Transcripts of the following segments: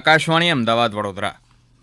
આકાશવાણી અમદાવાદ વડોદરા.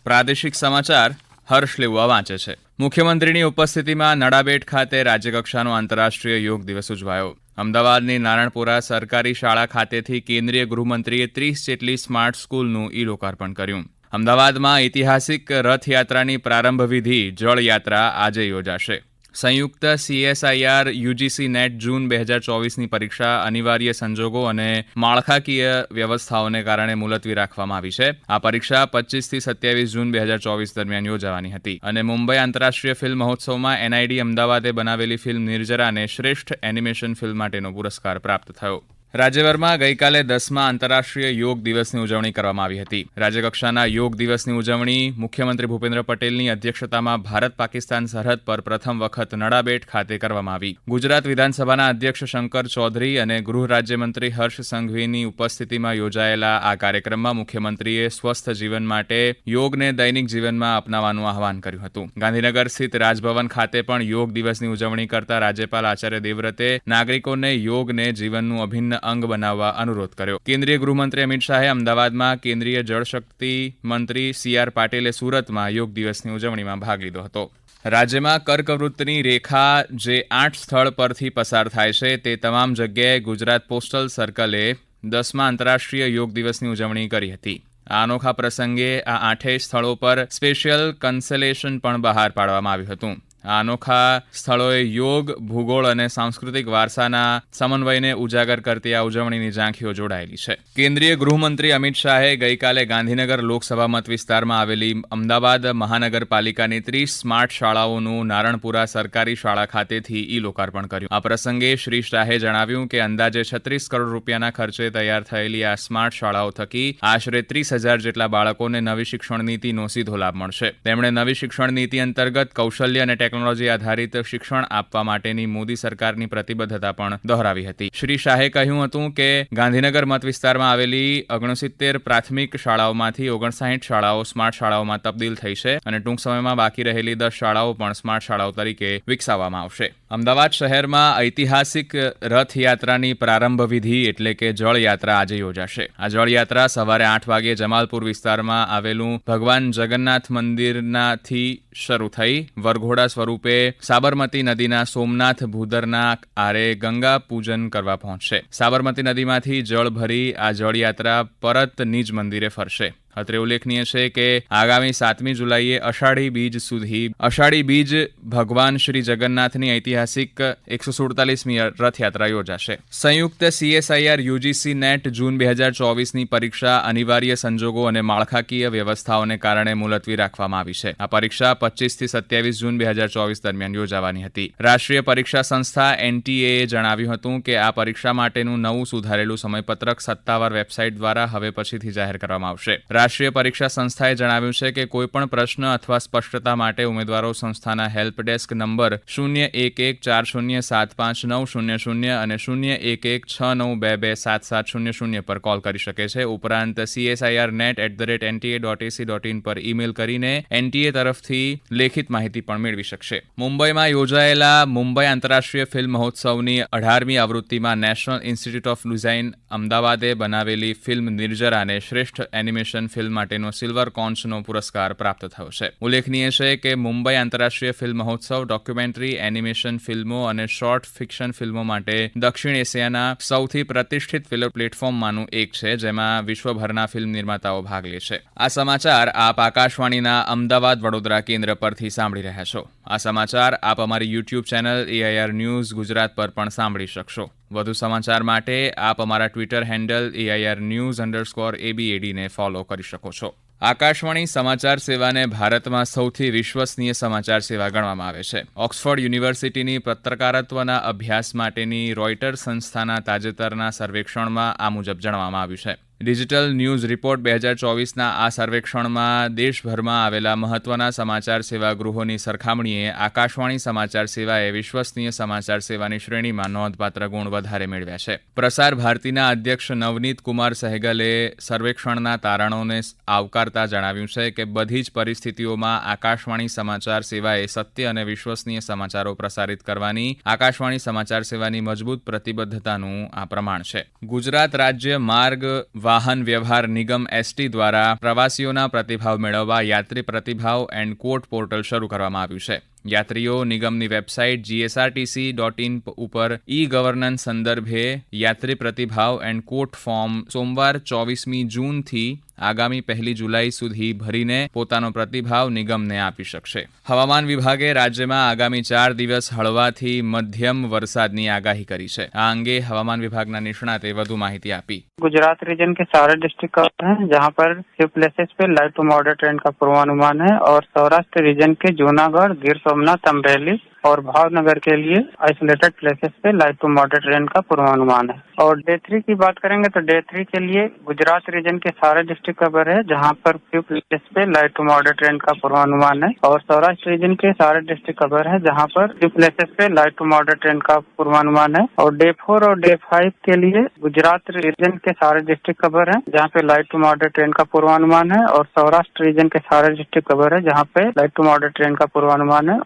પ્રાદેશિક સમાચાર હર્ષ લેવા વાંચે છે. મુખ્યમંત્રીની ઉપસ્થિતિમાં નડાબેટ ખાતે રાજ્યકક્ષાનો આંતરરાષ્ટ્રીય યોગ દિવસ ઉજવાયો. અમદાવાદની નારણપુરા સરકારી શાળા ખાતેથી કેન્દ્રીય ગૃહમંત્રીએ ત્રીસ જેટલી સ્માર્ટ સ્કૂલનું ઈ લોકાર્પણ કર્યું. અમદાવાદમાં ઐતિહાસિક રથયાત્રાની પ્રારંભ વિધિ જળયાત્રા આજે યોજાશે. સંયુક્ત સીએસઆઈઆર યુજીસી નેટ જૂન બે હજાર ચોવીસની પરીક્ષા, અનિવાર્ય સંજોગો અને માળખાકીય વ્યવસ્થાઓને કારણે મુલતવી રાખવામાં આવી છે. આ પરીક્ષા પચીસથી સત્યાવીસ જૂન બે હજાર ચોવીસ દરમિયાન યોજાવાની હતી. અને મુંબઈ આંતરરાષ્ટ્રીય ફિલ્મ મહોત્સવમાં એનઆઈડી અમદાવાદે બનાવેલી ફિલ્મ નિર્જરાને શ્રેષ્ઠ એનિમેશન ફિલ્મ માટેનો પુરસ્કાર પ્રાપ્ત થયો. રાજ્યભરમાં ગઈકાલે દસમા આંતરરાષ્ટ્રીય યોગ દિવસની ઉજવણી કરવામાં આવી હતી. રાજ્યકક્ષાના યોગ દિવસની ઉજવણી મુખ્યમંત્રી ભૂપેન્દ્ર પટેલની અધ્યક્ષતામાં ભારત પાકિસ્તાન સરહદ પર પ્રથમ વખત નડાબેટ ખાતે કરવામાં આવી. ગુજરાત વિધાનસભાના અધ્યક્ષ શંકર ચૌધરી અને ગૃહ રાજ્યમંત્રી હર્ષ સંઘવીની ઉપસ્થિતિમાં યોજાયેલા આ કાર્યક્રમમાં મુખ્યમંત્રીએ સ્વસ્થ જીવન માટે યોગને દૈનિક જીવનમાં અપનાવવાનું આહવાન કર્યું હતું. ગાંધીનગર સ્થિત રાજભવન ખાતે પણ યોગ દિવસની ઉજવણી કરતા રાજ્યપાલ આચાર્ય દેવવ્રતે નાગરિકોને યોગને જીવનનું અભિન્ન અંગ બનાવવા અનુરોધ કર્યો. કેન્દ્રીય ગૃહમંત્રી અમિત શાહે અમદાવાદમાં કેન્દ્રીય જળશક્તિ મંત્રી સી આર પાટીલે સુરતમાં યોગ દિવસની ઉજવણીમાં ભાગ લીધો હતો. રાજ્યમાં કર્કવૃત્તની રેખા જે આઠ સ્થળ પરથી પસાર થાય છે, તે તમામ જગ્યાએ ગુજરાત પોસ્ટલ સર્કલે દસમા આંતરરાષ્ટ્રીય યોગ દિવસની ઉજવણી કરી હતી. આ અનોખા પ્રસંગે આ આઠેય સ્થળો પર સ્પેશિયલ કન્સલેશન પણ બહાર પાડવામાં આવ્યું હતું. આ અનોખા સ્થળોએ યોગ, ભૂગોળ અને સાંસ્કૃતિક વારસાના સમન્વયને ઉજાગર કરતી આ ઉજવણીની ઝાંખીઓ જોડાયેલી છે. કેન્દ્રીય ગૃહમંત્રી અમિત શાહે ગઈકાલે ગાંધીનગર લોકસભા મત વિસ્તારમાં આવેલી અમદાવાદ મહાનગરપાલિકાની ત્રીસ સ્માર્ટ શાળાઓનું નારણપુરા સરકારી શાળા ખાતેથી ઈ લોકાર્પણ કર્યું. આ પ્રસંગે શ્રી શાહે જણાવ્યું કે અંદાજે છત્રીસ કરોડ રૂપિયાના ખર્ચે તૈયાર થયેલી આ સ્માર્ટ શાળાઓ થકી આશરે ત્રીસ હજાર જેટલા બાળકોને નવી શિક્ષણ નીતિનો સીધો લાભ મળશે. તેમણે નવી શિક્ષણ નીતિ અંતર્ગત કૌશલ્ય અને ટેકનોલોજી આધારિત શિક્ષણ આપવા માટેની મોદી સરકારની પ્રતિબદ્ધતા પણ દોહરાવી હતી. શ્રી શાહે કહ્યું હતું કે, ગાંધીનગર મત વિસ્તારમાં આવેલી ઓગણસિત્તેર પ્રાથમિક શાળાઓમાંથી ઓગણસાઠ શાળાઓ સ્માર્ટ શાળાઓમાં તબદીલ થઈ છે અને ટૂંક સમયમાં બાકી રહેલી દસ શાળાઓ પણ સ્માર્ટ શાળાઓ તરીકે વિકસાવવામાં આવશે. અમદાવાદ શહેરમાં ઐતિહાસિક રથયાત્રાની પ્રારંભ વિધિ એટલે કે જળયાત્રા આજે યોજાશે. આ જળયાત્રા સવારે આઠ વાગે જમાલપુર વિસ્તારમાં આવેલું ભગવાન જગન્નાથ મંદિરનાથી શરૂ થઈ વરઘોડા સ્વરૂપે સાબરમતી નદીના સોમનાથ ભૂદરના આરે ગંગા પૂજન કરવા પહોંચશે. સાબરમતી નદીમાંથી જળ ભરી આ જળયાત્રા પરત નિજ મંદિરે ફરશે. અત્રે ઉલ્લેખનીય છે કે આગામી સાતમી જુલાઈએ અષાઢી બીજ સુધી અષાઢી બીજ ભગવાન શ્રી જગન્નાથની ઐતિહાસિક એકસો સુડતાલીસમી રથયાત્રા યોજાશે. સંયુક્ત સીએસઆઈઆર યુજીસી નેટ જૂન બે હજાર ચોવીસની પરીક્ષા અનિવાર્ય સંજોગો અને માળખાકીય વ્યવસ્થાઓને કારણે મુલતવી રાખવામાં આવી છે. આ પરીક્ષા પચીસથી સત્યાવીસ જૂન બે હજાર ચોવીસ દરમિયાન યોજાવાની હતી. રાષ્ટ્રીય પરીક્ષા સંસ્થા એનટીએએ જણાવ્યું હતું કે આ પરીક્ષા માટેનું નવું સુધારેલું સમયપત્રક સત્તાવાર વેબસાઇટ દ્વારા હવે પછીથી જાહેર કરવામાં આવશે. રાષ્ટ્રીય પરીક્ષા સંસ્થાએ જણાવ્યું છે કે કોઈપણ પ્રશ્ન અથવા સ્પષ્ટતા માટે ઉમેદવારો સંસ્થાના હેલ્પ ડેસ્ક નંબર શૂન્ય એક એક ચાર શૂન્ય સાત પાંચ નવ શૂન્ય શૂન્ય અને શૂન્ય એક એક છ નવ બે બે સાત સાત શૂન્ય શૂન્ય પર કોલ કરી શકે છે. ઉપરાંત CSIR net at the rate NTA dot AC dot in પર ઈમેલ કરીને એનટીએ તરફથી લેખિત માહિતી પણ મેળવી શકશે. મુંબઈમાં યોજાયેલા મુંબઈ આંતરરાષ્ટ્રીય ફિલ્મ મહોત્સવની અઢારમી આવૃત્તિમાં નેશનલ ઇન્સ્ટિટ્યૂટ ઓફ ડિઝાઇન અમદાવાદે બનાવેલી ફિલ્મ નિર્જરાને શ્રેષ્ઠ એનિમેશન ફિલ્મ માટેનો સિલ્વર કોન્સનો પુરસ્કાર પ્રાપ્ત થયો છે. ઉલ્લેખનીય છે કે મુંબઈ આંતરરાષ્ટ્રીય ફિલ્મ મહોત્સવ ડોક્યુમેન્ટરી, એનિમેશન ફિલ્મો અને શોર્ટ ફિક્શન ફિલ્મો માટે દક્ષિણ એશિયાના સૌથી પ્રતિષ્ઠિત ફિલ્મ પ્લેટફોર્મમાંનું એક છે, જેમાં વિશ્વભરના ફિલ્મ નિર્માતાઓ ભાગ લે છે. આ સમાચાર આપ આકાશવાણીના અમદાવાદ વડોદરા કેન્દ્ર પરથી સાંભળી રહ્યા છો. આ સમાચાર આપ અમારી YouTube channel AIR news Gujarat પર પણ સાંભળી શકશો. વધુ સમાચાર માટે આપ અમારા Twitter handle AIR news underscore એબીએડીને follow કરી શકો છો. આકાશવાણી સમાચાર સેવાને ભારતમાં સૌથી વિશ્વસનીય સમાચાર સેવા ગણવામાં આવે છે. ઓક્સફોર્ડ યુનિવર્સિટીની પત્રકારત્વના અભ્યાસ માટેની રોયટર સંસ્થાના તાજેતરના સર્વેક્ષણમાં આ મુજબ જણાવવામાં આવ્યું છે. ડિજિટલ ન્યૂઝ રિપોર્ટ બે હજાર ચોવીસના આ સર્વેક્ષણમાં દેશભરમાં આવેલા મહત્વના સમાચાર સેવા ગૃહોની સરખામણીએ આકાશવાણી સમાચાર સેવાએ વિશ્વસનીય સમાચાર સેવાની શ્રેણીમાં નોંધપાત્ર ગુણ વધારે મેળવ્યા છે. પ્રસાર ભારતીના અધ્યક્ષ નવનીત કુમાર સહેગલે સર્વેક્ષણના તારણોને આવકારતા જણાવ્યું છે કે બધી જ પરિસ્થિતિઓમાં આકાશવાણી સમાચાર સેવાએ સત્ય અને વિશ્વસનીય સમાચારો પ્રસારિત કરવાની, આકાશવાણી સમાચાર સેવાની મજબૂત પ્રતિબદ્ધતાનું આ પ્રમાણ છે. ગુજરાત રાજ્ય માર્ગ વાહન વ્યવહાર નિગમ એસટી દ્વારા પ્રવાસીઓના પ્રતિભાવ મેળવવા યાત્રી પ્રતિભાવ એન્ડ કોટ પોર્ટલ શરૂ કરવામાં આવ્યું છે. યાત્રીઓ નિગમની વેબસાઇટ જીએસઆરટીસી ડોટ ઇન ઉપર ઈ ગવર્નન્સ સંદર્ભે યાત્રી પ્રતિભાવ એન્ડ કોટ ફોર્મ સોમવાર ચોવીસમી જૂનથી આગામી પહેલી જુલાઈ સુધી ભરીને પોતાનો પ્રતિભાવ નિગમને આપી શકશે હવામાન વિભાગે રાજ્યમાં આગામી ચાર દિવસ હળવાથી મધ્યમ વરસાદની આગાહી કરી છે આ અંગે હવામાન વિભાગના નિષ્ણાતે વધુ માહિતી આપી गुजरात रीजन के सारे डिस्ट्रिक्ट कवर हैं जहां पर फ्यू प्लेसेस पे लाइट टू मॉडरेट ट्रेंड का पूर्वानुमान है और सौराष्ट्र रीजन के जूनागढ़ गिर सोमनाथ अम्बरेली और भावनगर के लिए आइसोलेटेड प्लेसेस पे लाइट टू मॉडरेट रेन का पूर्वानुमान है। और डे थ्री की बात करेंगे तो डे थ्री के लिए गुजरात रीजन के सारे डिस्ट्रिक्ट कवर है, जहाँ पर फ्यू प्लेसेस पे लाइट टू मॉडरेट रेन का पूर्वानुमान है। और सौराष्ट्र रीजन के सारे डिस्ट्रिक्ट कवर है, जहाँ पर फ्यू प्लेसेस पे लाइट टू मॉडरेट रेन का पूर्वानुमान है। और डे फोर और डे फाइव के लिए गुजरात रीजन के सारे डिस्ट्रिक्ट कवर है, जहाँ पे लाइट टू मॉडरेट ट्रेन का पूर्वानुमान है। और सौराष्ट्र रीजन के सारे डिस्ट्रिक्ट कवर है, जहाँ पे लाइट टू मॉडरेट ट्रेन का पूर्वानुमान है।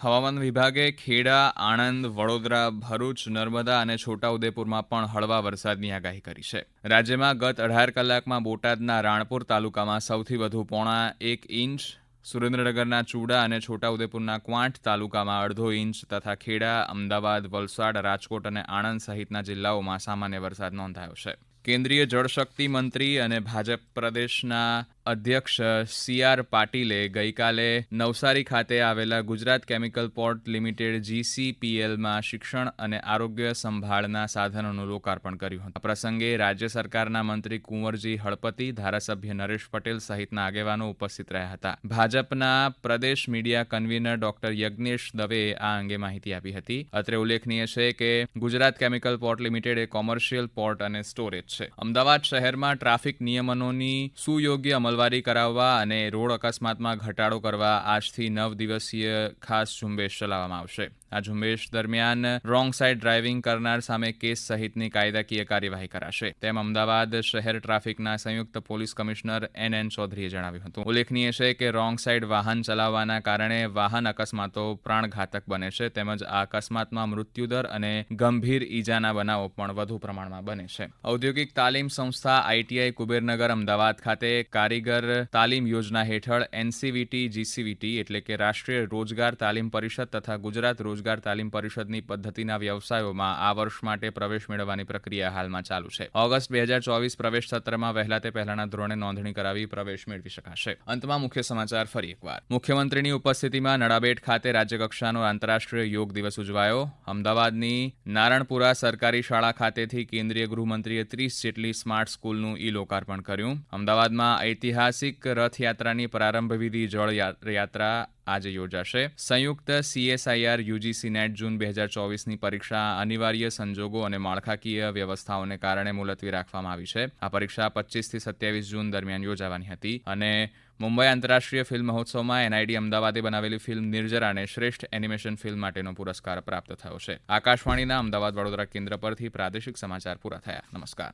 હવામાન વિભાગે ખેડા, આણંદ, વડોદરા, ભરૂચ, નર્મદા અને છોટાઉદેપુરમાં પણ હળવા વરસાદની આગાહી કરી છે. રાજ્યમાં ગત અઢાર કલાકમાં બોટાદના રાણપુર તાલુકામાં સૌથી વધુ પોણા એક ઇંચ, સુરેન્દ્રનગરના ચૂડા અને છોટાઉદેપુરના ક્વાંટ તાલુકામાં અડધો ઇંચ તથા ખેડા, અમદાવાદ, વલસાડ, રાજકોટ અને આણંદ સહિતના જિલ્લાઓમાં સામાન્ય વરસાદ નોંધાયો છે. કેન્દ્રીય જળશક્તિ મંત્રી અને ભાજપ પ્રદેશના અધ્યક્ષ સી આર પાટીલે ગઈકાલે નવસારી ખાતે આવેલા ગુજરાત કેમિકલ પોર્ટ લિમિટેડ જીસીપીએલમાં શિક્ષણ અને આરોગ્ય સંભાળના સાધનોનું લોકાર્પણ કર્યું હતું. આ પ્રસંગે રાજ્ય સરકારના મંત્રી કુંવરજી હળપતિ, ધારાસભ્ય નરેશ પટેલ સહિતના આગેવાનો ઉપસ્થિત રહ્યા હતા. ભાજપના પ્રદેશ મીડિયા કન્વીનર ડોક્ટર યજ્ઞેશ દવેએ આ અંગે માહિતી આપી હતી. અત્રે ઉલ્લેખનીય છે કે ગુજરાત કેમિકલ પોર્ટ લિમિટેડ એ કોમર્શિયલ પોર્ટ અને સ્ટોરેજ છે. અમદાવાદ શહેરમાં ટ્રાફિક નિયમનોની સુયોગ્ય અમલવારી કરાવવા અને રોડ અકસ્માતમાં ઘટાડો કરવા આજથી નવ દિવસીય ખાસ ઝુંબેશ ચલાવવામાં આવશે. આ ઝુંબેશ દરમિયાન રોંગ સાઇડ ડ્રાઇવિંગ કરનાર સામે કેસ સહિતની કાયદાકીય કાર્યવાહી કરાશે. તેમ અમદાવાદ શહેર ટ્રાફિકના સંયુક્ત પોલીસ કમિશનર એન એન ચૌધરીએ જણાવ્યું હતું. ઉલ્લેખનીય છે કે રોંગ સાઇડ વાહન ચલાવવાના કારણે વાહન અકસ્માતો પ્રાણઘાતક બને છે, તેમજ આ અકસ્માતમાં મૃત્યુદર અને ગંભીર ઈજાના બનાવો પણ વધુ પ્રમાણમાં બને છે. ઔદ્યોગિક તાલીમ સંસ્થા આઈટીઆઈ કુબેરનગર અમદાવાદ ખાતે કારીગર તાલીમ યોજના હેઠળ એનસીવીટી જીસીવીટી એટલે કે રાષ્ટ્રીય રોજગાર તાલીમ પરિષદ તથા ગુજરાત રોજગાર તાલીમ પરિષદની પદ્ધતિના વ્યવસાયોમાં આ વર્ષ માટે પ્રવેશ મેળવવાની પ્રક્રિયા હાલમાં ચાલુ છે. ઓગસ્ટ બે હજાર ચોવીસ પ્રવેશ સત્રમાં વહેલા તે પહેલાના ધોરણે નોંધણી કરાવી પ્રવેશ મેળવી શકાશે. અંતમાં મુખ્ય સમાચાર ફરી એકવાર. મુખ્યમંત્રીની ઉપસ્થિતિમાં નડાબેટ ખાતે રાજ્યકક્ષાનો આંતરરાષ્ટ્રીય યોગ દિવસ ઉજવાયો. અમદાવાદની નારણપુરા સરકારી શાળા ખાતેથી કેન્દ્રીય ગૃહમંત્રીએ ત્રીસ જેટલી સ્માર્ટ સ્કૂલનું ઈ લોકાર્પણ કર્યું. અમદાવાદમાં ઐતિહાસિક રથયાત્રાની પ્રારંભ વિધિ જળ યાત્રા આજે યોજાશે. સંયુક્ત સીએસઆઈઆર યુજીસી નેટ જૂન બે હજાર ચોવીસની પરીક્ષા અનિવાર્ય સંજોગો અને માળખાકીય વ્યવસ્થાઓને કારણે મુલતવી રાખવામાં આવી છે. આ પરીક્ષા પચીસથી સત્યાવીસ જૂન દરમિયાન યોજાવાની હતી અને મુંબઈ આંતરરાષ્ટ્રીય ફિલ્મ મહોત્સવમાં એનઆઈડી અમદાવાદે બનાવેલી ફિલ્મ નિર્જરાને શ્રેષ્ઠ એનિમેશન ફિલ્મ માટેનો પુરસ્કાર પ્રાપ્ત થયો છે. આકાશવાણીના અમદાવાદ વડોદરા કેન્દ્ર પરથી પ્રાદેશિક સમાચાર પૂરા થયા. નમસ્કાર.